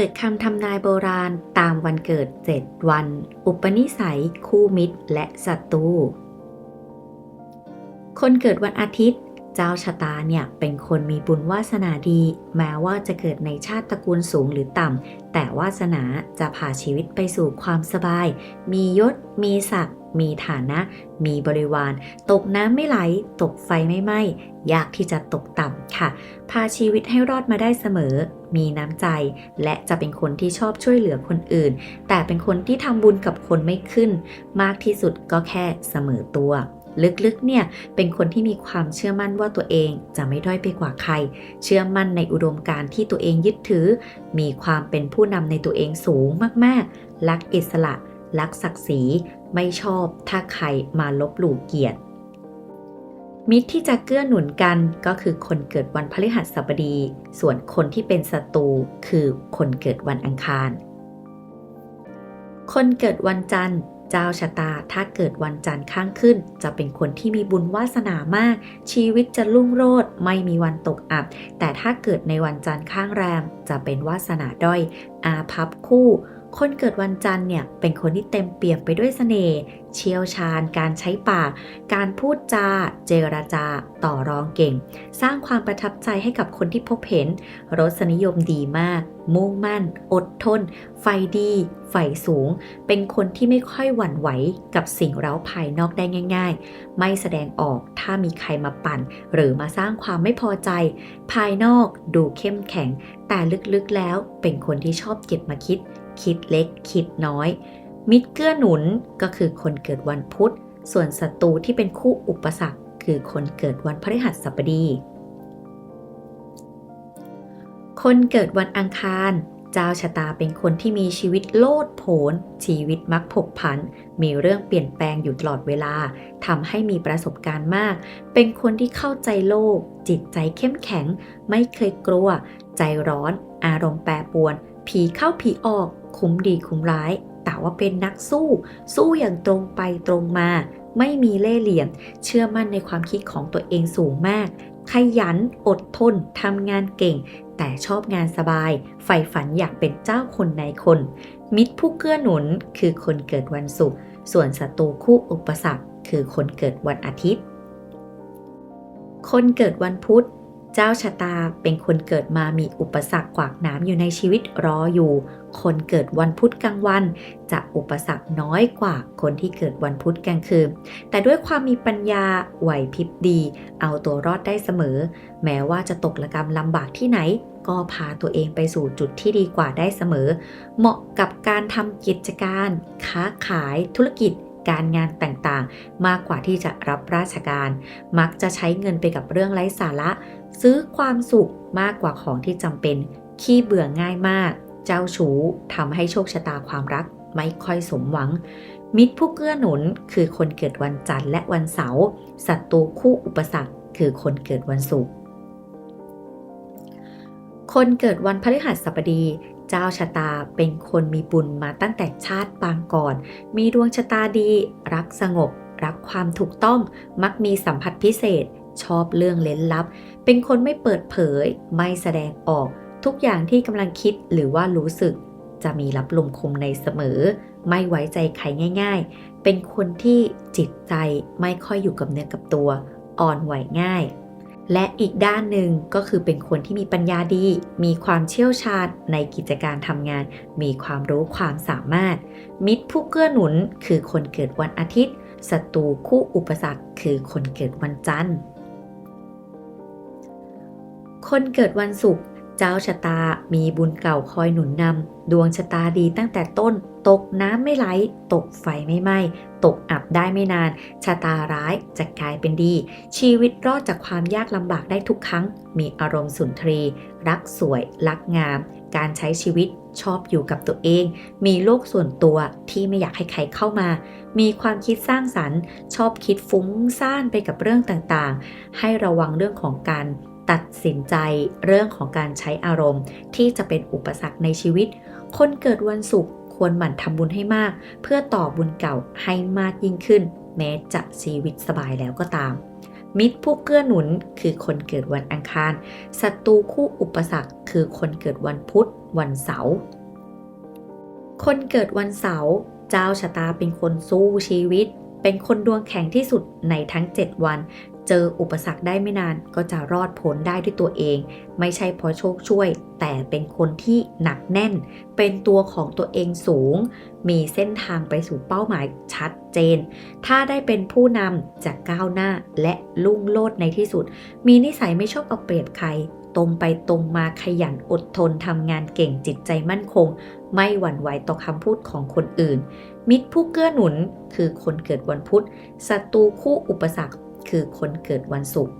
ปิดคำทำนายโบราณตามวันเกิด 7 วัน อุปนิสัย คู่มิตร และศัตรู คนเกิดวันอาทิตย์ เจ้าชะตาเนี่ยเป็นคนมีบุญวาสนาดี แม้ว่าจะเกิดในชาติตระกูลสูงหรือต่ำ แต่วาสนาจะพาชีวิตไปสู่ความสบาย มียศ มีศักดิ์มีฐานะ มีบริวาร ตกน้ำไม่ไหล ตกไฟไม่ไหม้ ยากที่จะตกต่ำค่ะ พาชีวิตให้รอดมาได้เสมอ มีน้ำใจ และจะเป็นคนที่ชอบช่วยเหลือคนอื่น แต่เป็นคนที่ทำบุญกับคนไม่ขึ้น มากที่สุดก็แค่เสมอตัว ลึกๆ เนี่ย เป็นคนที่มีความเชื่อมั่นว่าตัวเองจะไม่ด้อยไปกว่าใคร เชื่อมั่นในอุดมการณ์ที่ตัวเองยึดถือ มีความเป็นผู้นำในตัวเองสูงมากๆ รักอิสระ รักศักดิ์ศรี ไม่ชอบถ้าใครมาลบหลู่เกียรติมิตรที่จะเกื้อหนุนกันก็คือคนเกิดวันพฤหัสบดี ส่วนคนที่เป็นศัตรูคือคนเกิดวันอังคาร คนเกิดวันจันทร์ เจ้าชะตาถ้าเกิดวันจันทร์ข้างขึ้น จะเป็นคนที่มีบุญวาสนามาก ชีวิตจะรุ่งโรจน์ไม่มีวันตกอับ แต่ถ้าเกิดในวันจันทร์ข้างแรมจะเป็นวาสนาด้อย อาภัพคู่ คนเกิดวันจันทร์เนี่ยเป็นคนที่เต็มเปี่ยมไปด้วยเสน่ห์เชี่ยวชาญ การใช้ปาก การพูดจา เจรจา ต่อรองเก่ง สร้างความประทับใจให้กับคนที่พบเห็น รสนิยมดีมาก มุ่งมั่น อดทน ไฟดีไฟสูง เป็นคนที่ไม่ค่อยหวั่นไหวกับสิ่งเร้าภายนอกได้ง่าย ๆ ไม่แสดงออกถ้ามีใครมาปั่น หรือมาสร้างความไม่พอใจ ภายนอกดูเข้มแข็ง แต่ลึกๆแล้วเป็นคนที่ชอบเก็บมาคิด คิดเล็กคิดน้อย มิตรเกื้อหนุนก็คือคนเกิดวันพุธ ส่วนศัตรูที่เป็นคู่อุปสรรค คือคนเกิดวันพฤหัสบดี คนเกิดวันอังคาร เจ้าชะตาเป็นคนที่มีชีวิตโลดโผน ชีวิตมักผกผัน มีเรื่องเปลี่ยนแปลงอยู่ตลอดเวลาทำให้มีประสบการณ์มาก เป็นคนที่เข้าใจโลก จิตใจเข้มแข็ง ไม่เคยกลัว ใจร้อน อารมณ์แปรปรวน ผีเข้าผีออก คุ้มดีคุ้มร้าย แต่ว่าเป็นนักสู้ สู้อย่างตรงไปตรงมา ไม่มีเล่ห์เหลี่ยม เชื่อมั่นในความคิดของตัวเองสูงมาก ขยัน อดทน ทำงานเก่ง แต่ชอบงานสบาย ใฝ่ฝันอยากเป็นเจ้าคนในคน มิตรผู้เกื้อหนุน คือคนเกิดวันศุกร์ ส่วนศัตรูคู่อุปสรรค คือคนเกิดวันอาทิตย์ คนเกิดวันพุธ เจ้าชะตาเป็นคนเกิดมามีอุปสรรคกวากหน้ำอยู่ในชีวิตรออยู่ คนเกิดวันพุธกลางวัน จะอุปสรรคน้อยกว่าคนที่เกิดวันพุธกลางคืน แต่ด้วยความมีปัญญาไหวพริบดี เอาตัวรอดได้เสมอ แม้ว่าจะตกระกรรมลำบากที่ไหน ก็พาตัวเองไปสู่จุดที่ดีกว่าได้เสมอ เหมาะกับการทำกิจการ ค้าขายธุรกิจการงานต่างๆ มากกว่าที่จะรับราชการ มักจะใช้เงินไปกับเรื่องไร้สาระ ซื้อความสุขมากกว่าของที่จำเป็น ขี้เบื่อง่ายมาก เจ้าชู้ทำให้โชคชะตาความรักไม่ค่อยสมหวัง มิตรผู้เกื้อหนุนคือคนเกิดวันจันทร์และวันเสาร์ศัตรูคู่อุปสรรคคือคนเกิดวันศุกร์คนเกิดวันพฤหัสบดี เจ้าชะตาเป็นคนมีบุญมาตั้งแต่ชาติปางก่อน มีดวงชะตาดี รักสงบ รักความถูกต้อง มักมีสัมผัสพิเศษ ชอบเรื่องเล้นลับ เป็นคนไม่เปิดเผย ไม่แสดงออก ทุกอย่างที่กำลังคิดหรือว่ารู้สึก จะมีรับลมคมในเสมอ ไม่ไว้ใจใครง่าย ๆ เป็นคนที่จิตใจไม่ค่อยอยู่กับเนื้อกับตัว อ่อนไหวง่าย และอีกด้านหนึ่งก็คือเป็นคนที่มีปัญญาดี มีความเชี่ยวชาญในกิจการทำงาน มีความรู้ความสามารถ มิตรผู้เกื้อหนุนคือคนเกิดวันอาทิตย์ศัตรูคู่อุปสรรคคือคนเกิดวันจันทร์ คนเกิดวันศุกร์เจ้าชะตามีบุญเก่าคอยหนุนนำ ดวงชะตาดีตั้งแต่ต้น ตกน้ำไม่ไหล ตกไฟไม่ไหม้ ตกอับได้ไม่นาน ชะตาร้ายจะกลายเป็นดี ชีวิตรอดจากความยากลำบากได้ทุกครั้ง มีอารมณ์สุนทรี รักสวย รักงาม การใช้ชีวิตชอบอยู่กับตัวเอง มีโลกส่วนตัวที่ไม่อยากให้ใครเข้ามา มีความคิดสร้างสรรค์ ชอบคิดฟุ้งซ่านไปกับเรื่องต่างๆ ให้ระวังเรื่องของการ ตัดสินใจเรื่องของการใช้อารมณ์ ที่จะเป็นอุปสรรคในชีวิต คนเกิดวันศุกร์ควรหมั่นทำบุญให้มาก เพื่อต่อบุญเก่าให้มากยิ่งขึ้น แม้จะชีวิตสบายแล้วก็ตาม มิตรผู้เกื้อหนุนคือคนเกิดวันอังคารศัตรูคู่อุปสรรคคือคนเกิดวันพุธ วันเสาร์คนเกิดวันเสาร์เจ้าชะตาเป็นคนสู้ชีวิต เป็นคนดวงแข็งที่สุดในทั้ง 7 วัน เจออุปสรรคได้ไม่นานก็จะรอดพ้นได้ด้วยตัวเอง ไม่ใช่เพราะโชคช่วย แต่เป็นคนที่หนักแน่น เป็นตัวของตัวเองสูง มีเส้นทางไปสู่เป้าหมายชัดเจน ถ้าได้เป็นผู้นำจะก้าวหน้าและลุ่งโลดในที่สุด มีนิสัยไม่ชอบเอาเปรียบใครตรงไปตรงมาขยันอดทนทำงานเก่งจิตใจมั่นคง ไม่หวั่นไหวต่อคำพูดของคนอื่น มิตรผู้เกื้อหนุนคือคนเกิดวันพุธศัตรูคู่อุปสรรค คือคนเกิดวันศุกร์